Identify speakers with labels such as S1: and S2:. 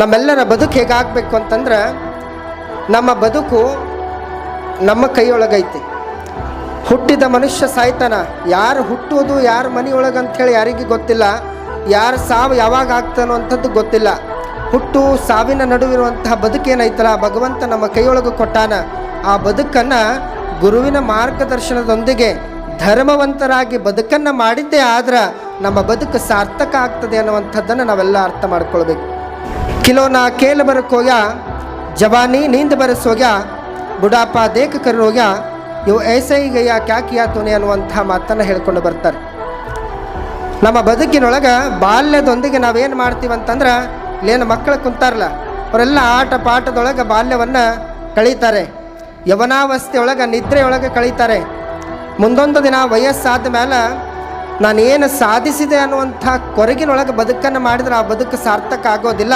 S1: ನಮ್ಮೆಲ್ಲರ ಬದುಕು ಹೇಗಾಗಬೇಕು ಅಂತಂದ್ರೆ ನಮ್ಮ ಬದುಕು ನಮ್ಮ ಕೈಯೊಳಗೈತಿ. ಹುಟ್ಟಿದ ಮನುಷ್ಯ ಸಾಯ್ತಾನ. ಯಾರು ಹುಟ್ಟುವುದು ಯಾರ ಮನೆಯೊಳಗೆ ಅಂಥೇಳಿ ಯಾರಿಗೂ ಗೊತ್ತಿಲ್ಲ. ಯಾರು ಸಾವು ಯಾವಾಗ ಆಗ್ತಾನೋ ಅಂಥದ್ದು ಗೊತ್ತಿಲ್ಲ. ಹುಟ್ಟು ಸಾವಿನ ನಡುವಿರುವಂತಹ ಬದುಕೇನೈತಲ್ಲ ಭಗವಂತ ನಮ್ಮ ಕೈಯೊಳಗೆ ಕೊಟ್ಟಾನ. ಆ ಬದುಕನ್ನು ಗುರುವಿನ ಮಾರ್ಗದರ್ಶನದೊಂದಿಗೆ ಧರ್ಮವಂತರಾಗಿ ಬದುಕನ್ನು ಮಾಡಿದ್ದೇ ಆದ್ರೆ ನಮ್ಮ ಬದುಕು ಸಾರ್ಥಕ ಆಗ್ತದೆ ಅನ್ನುವಂಥದ್ದನ್ನು ನಾವೆಲ್ಲ ಅರ್ಥ ಮಾಡ್ಕೊಳ್ಬೇಕು. ಕೇಲ ಬರಕ್ ಹೋಗ್ಯ, ಜವಾನಿ ನೀಂದ ಬರೆಸೋಗ ಬುಡಾಪ ದೇಖ ಕರೋಗ ಇವು ಇವು ಐಸೈಗಯ್ಯ ಕ್ಯಾಕಿಯ ತುನಿ ಅನ್ನುವಂಥ ಮಾತನ್ನು ಹೇಳ್ಕೊಂಡು ಬರ್ತಾರೆ. ನಮ್ಮ ಬದುಕಿನೊಳಗೆ ಬಾಲ್ಯದೊಂದಿಗೆ ನಾವೇನು ಮಾಡ್ತೀವಿ ಅಂತಂದ್ರೆ ಇಲ್ಲೇನು ಮಕ್ಕಳು ಕುಂತಾರಲ್ಲ ಅವರೆಲ್ಲ ಆಟ ಪಾಠದೊಳಗೆ ಬಾಲ್ಯವನ್ನು ಕಳೀತಾರೆ. ಯವನಾವಸ್ಥೆಯೊಳಗೆ, ನಿದ್ರೆಯೊಳಗೆ ಕಳೀತಾರೆ. ಮುಂದೊಂದು ದಿನ ವಯಸ್ಸಾದ ಮೇಲೆ ನಾನೇನು ಸಾಧಿಸಿದೆ ಅನ್ನುವಂಥ ಕೊರಗಿನೊಳಗೆ ಬದುಕನ್ನು ಮಾಡಿದ್ರೆ ಆ ಬದುಕು ಸಾರ್ಥಕ ಆಗೋದಿಲ್ಲ.